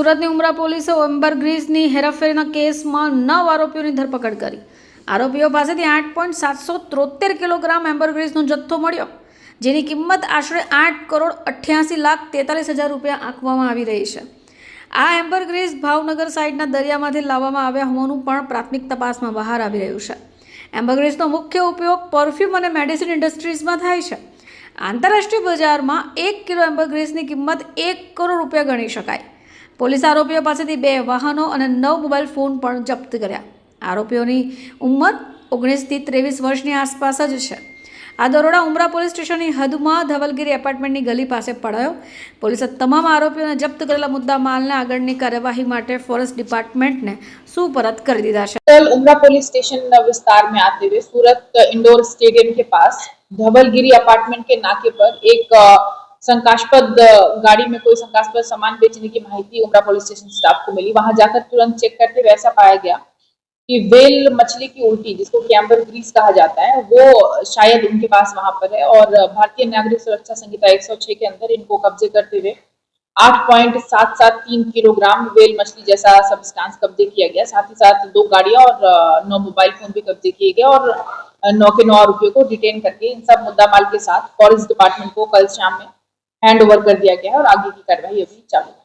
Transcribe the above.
સુરતની ઉમરા પોલીસે એમ્બરગ્રીઝની હેરાફેરીના કેસમાં નવ આરોપીઓની ધરપકડ કરી. આરોપીઓ પાસેથી આઠ પોઈન્ટ સાતસો ત્રોતેર કિલોગ્રામ એમ્બરગ્રીઝનો જથ્થો મળ્યો, જેની કિંમત આશરે આઠ કરોડ અઠ્યાસી લાખ તેતાલીસ હજાર રૂપિયા આંકવામાં આવી રહી છે. આ એમ્બરગ્રીઝ ભાવનગર સાઇડના દરિયામાંથી લાવવામાં આવ્યા હોવાનું પણ પ્રાથમિક તપાસમાં બહાર આવી રહ્યું છે. એમ્બરગ્રીઝનો મુખ્ય ઉપયોગ પરફ્યુમ અને મેડિસિન ઇન્ડસ્ટ્રીઝમાં થાય છે. આંતરરાષ્ટ્રીય બજારમાં એક કિલો એમ્બરગ્રીઝની કિંમત એક કરોડ રૂપિયા ગણી શકાય. પોલીસ આરોપીઓ પાસેથી બે વાહનો અને નવ મોબાઈલ ફોન પણ જપ્ત કર્યા આરોપીઓની ઉંમર ઓગણીસથી ત્રેવીસ વર્ષની આસપાસ જ છે આ દરોડા ઉમરા પોલીસ સ્ટેશનની હદમાં ધવલગીરી એપાર્ટમેન્ટની ગલી પાસે પડાયો પોલીસે તમામ આરોપીઓને જપ્ત કરેલા મુદ્દા માલને આગળની કાર્યવાહી માટે ફોરેસ્ટ ડિપાર્ટમેન્ટને સુપરત કરી દીધા છે कल उमरा पुलिस स्टेशन विस्तार में आते हुए सूरत इंडोर स्टेडियम के पास धवलगिरी अपार्टमेंट के नाके पर एक अ, शंकास्पद गाड़ी में कोई शंकास्पद सामान बेचने की माहिती उमरा पुलिस स्टेशन स्टाफ को मिली। वहाँ जाकर तुरंत चेक करते हुए ऐसा पाया गया कि वेल मछली की उल्टी, जिसको कैम्बर ग्रीस कहा जाता है, वो शायद उनके पास वहाँ पर है और भारतीय नागरिक सुरक्षा संहिता 106 के अंदर इनको कब्जे करते हुए आठ पॉइंट सात सात तीन किलोग्राम वेल मछली जैसा सब्सटेंस कब्जे किया गया। साथ ही साथ दो गाड़ियाँ और नौ मोबाइल फ़ोन भी कब्जे किए गए और नौ के नौ आरोपियों को डिटेन करके इन सब मुद्दा माल के साथ फॉरेस्ट डिपार्टमेंट को कल शाम में हैंड ओवर कर दिया गया है और आगे की कार्रवाई अभी चालू है